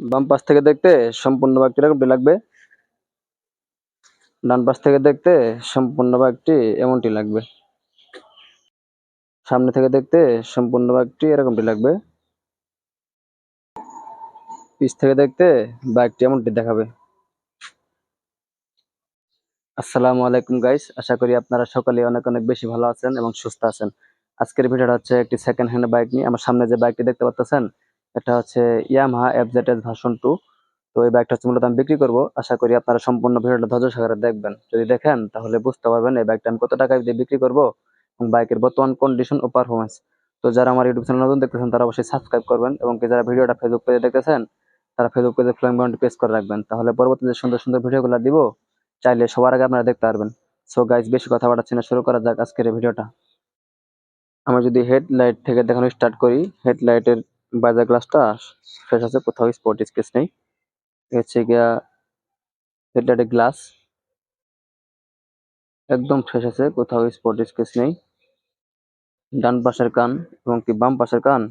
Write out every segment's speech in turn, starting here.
বাম পাশ থেকে দেখতে সম্পূর্ণ বাইকটি এরকমটি লাগবে। ডান পাশ থেকে দেখতে সম্পূর্ণ বাইকটি এমনটি লাগবে। সামনে থেকে দেখতে সম্পূর্ণ বাইকটি এরকমটি লাগবে। পিছ থেকে দেখতে বাইকটি এমনটি দেখাবে। আসসালামু আলাইকুম গাইস, আশা করি আপনারা সকালে অনেক অনেক বেশি ভালো আছেন এবং সুস্থ আছেন। আজকের ভিডিওটা হচ্ছে একটি সেকেন্ড হ্যান্ড বাইক নিয়ে। আমার সামনে যে বাইকটি দেখতে পাচ্ছেন এটা হচ্ছে ইয়ামাহা এফজেড ভার্সন টু তো এই বাইকটা হচ্ছে মূলত আমি বিক্রি করব। আশা করি আপনারা সম্পূর্ণ ভিডিওটা ধৈর্য সহকারে দেখবেন। যদি দেখেন, তাহলে বুঝতে পারবেন এই বাইকটা আমি কত টাকায় দিয়ে বিক্রি করব এবং বাইকের বর্তমান কন্ডিশন ও পারফরমেন্স তো যারা আমার ইউটিউব চ্যানেল নতুন দেখতেছেন, তারা অবশ্যই সাবস্ক্রাইব করবেন এবং যারা ভিডিওটা ফেসবুক পেজে দেখতেছেন, তারা ফেসবুক পেজে ফ্লোয়িং বাউন্ডি পেজ করে রাখবেন। তাহলে পরবর্তী যে সুন্দর সুন্দর ভিডিওগুলো দিব, চাইলে সবার আগে আপনারা দেখতে পারবেন। সো গাইজ বেশি কথা বাড়াচ্ছি না, শুরু করা যাক আজকের এই ভিডিওটা। আমি যদি হেডলাইট থেকে দেখানো স্টার্ট করি হেডলাইটের বাজার গ্লাসটা ফ্রেশ আছে, কোথাও স্পট স্কেচ নেই। হচ্ছে গিয়া হেডলাইটের গ্লাস একদম ফ্রেশ আছে, কোথাও স্পট স্কেচ নেই। ডান পাশের কান এবং কি বাম পাশের কান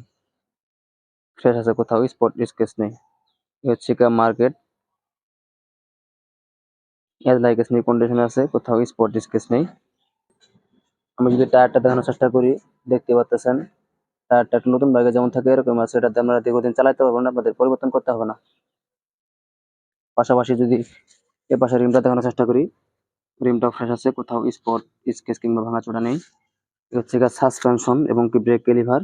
ফ্রেশ আছে, কোথাও স্পট স্কেচ নেই। হচ্ছে গিয়া মার্কেট এজ লাইক স্নি কন্ডিশনে আছে, কোথাও স্পট স্কেচ নেই। আমি যদি টায়ারটা দেখানোর চেষ্টা করি, দেখতে পাচ্ছেন একটা নতুন বাইকে যেমন থাকে এরকম আছে, এটাতে আমরা দীর্ঘদিন চালাতে পারব না আপনাদের পরিবর্তন করতে হবে না। পাশাপাশি যদি এ পাশে রিমটা দেখানোর চেষ্টা করি, রিমটা ফ্রেশ আছে, কোথাও স্পট স্কেচ কিংবা ভাঙাচোরা নেই। হচ্ছে গিয়ে সাসপেনশন এবং কি ব্রেক কেলিভার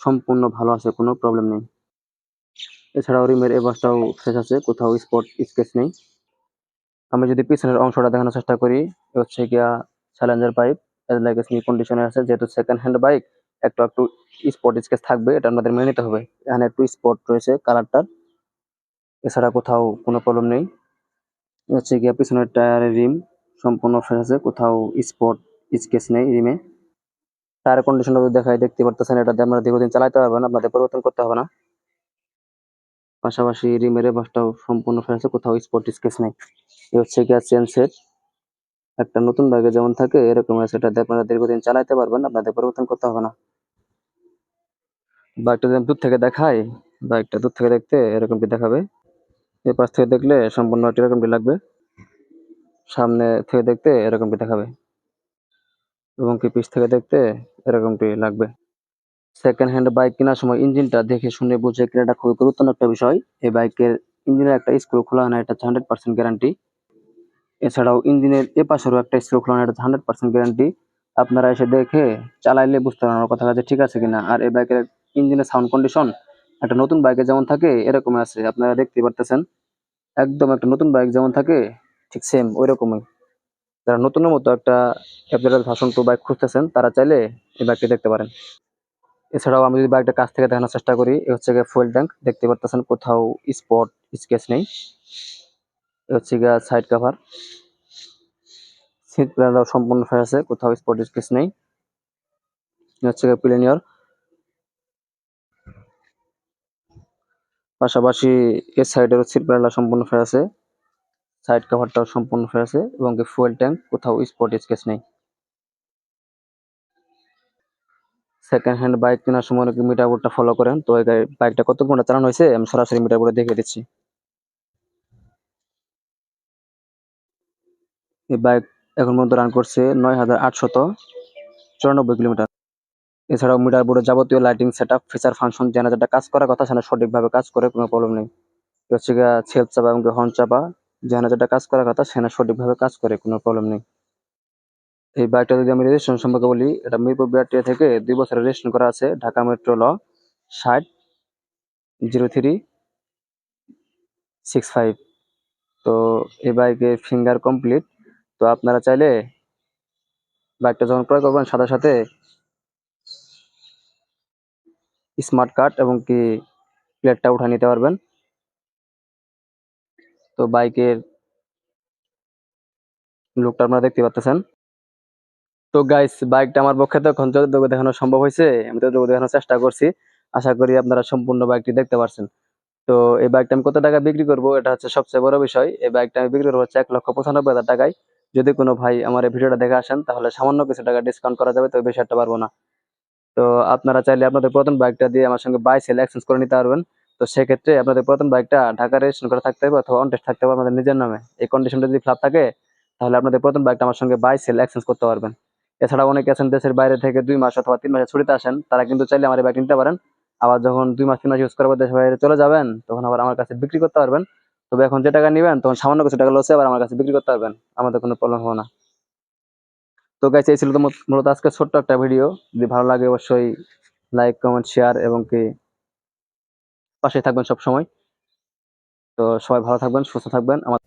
সম্পূর্ণ ভালো আছে, কোনো প্রবলেম নেই। এছাড়াও রিমের এ পাশটাও ফ্রেশ আছে, কোথাও স্পট স্কেচ নেই। আমি যদি পিছনের অংশটা দেখানোর চেষ্টা করি হচ্ছে গিয়া চ্যালেঞ্জার পাইপ লাইক স্নি কন্ডিশনে আছে, যেহেতু সেকেন্ড হ্যান্ড বাইক একটু একটু স্পট স্কেচ থাকবে, এটা আমাদের মেনে নিতে হবে। এখানে একটু স্পট রয়েছে কালারটার এছাড়া কোথাও কোনো প্রবলেম নেই। হচ্ছে গিয়া পিছনের টায়ারের রিম সম্পূর্ণ ফ্রেশ আছে, কোথাও স্পট স্কেচ নেই রিমে টায়ার কন্ডিশনটা দেখাই, দেখতে পারতেছেন এটাতে আমরা দীর্ঘদিন চালাতে পারবেন, আপনাদের পরিবর্তন করতে হবে না। পাশাপাশি রিমের এবারটাও সম্পূর্ণ ফ্রেশ আছে, কোথাও স্পট স্কেচ নেই। এ হচ্ছে গিয়া চেন সেট একটা নতুন বাইকে যেমন থাকে, এরকম এটাতে আপনারা দীর্ঘদিন চালাতে পারবেন, আপনাদের পরিবর্তন করতে হবে না। বাইকটা আমি দূর থেকে দেখাই বাইকটা দূর থেকে দেখতে এরকমটি দেখাবে? এই পাশ থেকে দেখলে সম্পূর্ণ এরকমটি লাগবে? সামনে থেকে দেখতে এরকমটি দেখাবে? এবং কি পিছ থেকে দেখতে এরকমটি লাগবে? সেকেন্ড হ্যান্ড বাইক কেনার সময় ইঞ্জিনটা দেখে শুনে বুঝে কেনাটা খুবই গুরুত্বপূর্ণ একটা বিষয়। এই বাইকের ইঞ্জিনের একটা স্ক্রু খোলা হয় না, এটা হান্ড্রেড পার্সেন্ট গ্যারান্টি এছাড়াও ইঞ্জিনের এ পাশেরও একটা স্ক্রু খোলা না এটা হান্ড্রেড পার্সেন্ট গ্যারান্টি আপনারা এসে দেখে চালাইলে বুঝতে আমার কথা কাছে ঠিক আছে কিনা। আর এই বাইকের ইঞ্জিনের সাউন্ড কন্ডিশন একটা নতুন বাইকে যেমন থাকে, এরকম আছে। আপনারা দেখতে পারতেছেন। একদম একটা নতুন বাইক যেমন থাকে, ঠিক সেম ওই রকমই যারা নতুনের মতো একটা অ্যাপডেটেড ভার্সন টু বাইক খুঁজতেছেন, তারা চাইলে এই বাইকটি দেখতে পারেন। এছাড়াও আমি যদি বাইকটা কাছ থেকে দেখানোর চেষ্টা করি, এ হচ্ছে ফুয়েল ট্যাঙ্ক দেখতে পারতেছেন কোথাও স্পট স্কেচ নেই। হচ্ছে গিয়া সাইড কাভার সিট প্ল্যানটাও সম্পূর্ণ ফ্রেশ আছে, কোথাও স্পট স্কেচ নেই। হচ্ছে গিয়ে প্লেনিয়র পাশাপাশি এর সাইডের সিট প্ল্যানটা সম্পূর্ণ ফ্রেশ আছে। সাইড কাভারটাও সম্পূর্ণ ফ্রেশ আছে এবং ফুয়েল ট্যাঙ্ক কোথাও স্পট স্কেচ নেই। সেকেন্ড হ্যান্ড বাইক কেনার সময় অনেকে মিটার বোর্ডটা ফলো করেন। তো এই বাইকটা কত ঘণ্টা চালানো হয়েছে? আমি সরাসরি মিটার বোর্ডে দেখে দিচ্ছি। এই বাইক এখন পর্যন্ত রান করছে নয় হাজার আটশত চুরানব্বই কিলোমিটার। এছাড়াও মিটার বোর্ডে যাবতীয় lighting set up feature function যেন যেটা কাজ করার কথা সেটা সঠিকভাবে কাজ করে কোনো প্রবলেম নেই। হচ্ছে সেলফ চাপা এবং হর্ন চাপা যেন যেটা কাজ করার কথা সেটা সঠিকভাবে কাজ করে কোনো প্রবলেম নেই। এই বাইকটা যদি আমি রেজিস্ট্রেশন সম্পর্কে বলি, এটা মিরপুর বিআরটিএ থেকে দুই বছরের রেজিস্ট্রেশন করা আছে, ঢাকা মেট্রো ল ষাট জিরো থ্রি সিক্স ফাইভ তো এই বাইকের ফিঙ্গার কমপ্লিট তো আপনারা চাইলে বাইকটা যখন ক্রয় করবেন, সাথে সাথে স্মার্ট কার্ড এবং কি প্লেটটা উঠা নিতে পারবেন। তো বাইকের লুকটা আপনারা দেখতে পাচ্ছেন। তো গাইস বাইকটা আমার পক্ষে তো এখন যতটুকু দেখানো সম্ভব হয়েছে, আমি ততটুকু দেখানোর চেষ্টা করছি। আশা করি আপনারা সম্পূর্ণ বাইকটি দেখতে পারছেন। তো এই বাইকটা আমি কত টাকা বিক্রি করব, এটা হচ্ছে সবচেয়ে বড় বিষয়। এই বাইকটা আমি বিক্রি করব হচ্ছে এক লক্ষ পঁচানব্বই হাজার টাকায়। যদি কোনো ভাই আমার এই ভিডিওটা দেখে আসেন, তাহলে সামান্য কিছু টাকা ডিসকাউন্ট করা যাবে, তো একটা পারব না। তো আপনারা চাইলে আপনাদের পুরাতন বাইকটা দিয়ে আমার সঙ্গে বাই সেল এক্সচেঞ্জ করে নিতে পারবেন। তো সেক্ষেত্রে আপনাদের প্রথম বাইকটা ঢাকা রেজিস্ট্রেশন করা থাকতে হবে অথবা অন টেস্ট থাকতে হবে আপনাদের নিজের নামে। এই কন্ডিশনটা যদি ফ্লাপ থাকে, তাহলে আপনাদের পুরাতন বাইকটা আমার সঙ্গে বাই সেল এক্সচেঞ্জ করতে পারবেন। এছাড়া অনেকে আছেন দেশের বাইরে থেকে দুই মাস অথবা তিন মাসে ছুটিতে আসেন, তারা কিন্তু চাইলে আমার বাইক নিতে পারেন। আবার যখন দুই মাস, তিন মাস ইউজ করার পর দেশের বাইরে চলে যাবেন, তখন আবার আমার কাছে বিক্রি করতে পারবেন। তবে এখন যে টাকা নেবেন, তখন সামান্য কিছু টাকা লসে আবার আমার কাছে বিক্রি করতে পারবেন। আমাদের কোনো প্রবলেম হবে না। তো গাইছে এই ছিল তো মূলত আজকে ছোট্ট একটা ভিডিও যদি ভালো লাগে অবশ্যই লাইক কমেন্ট শেয়ার এবং কি পাশে থাকবেন সব সময় তো সবাই ভালো থাকবেন, সুস্থ থাকবেন। আমার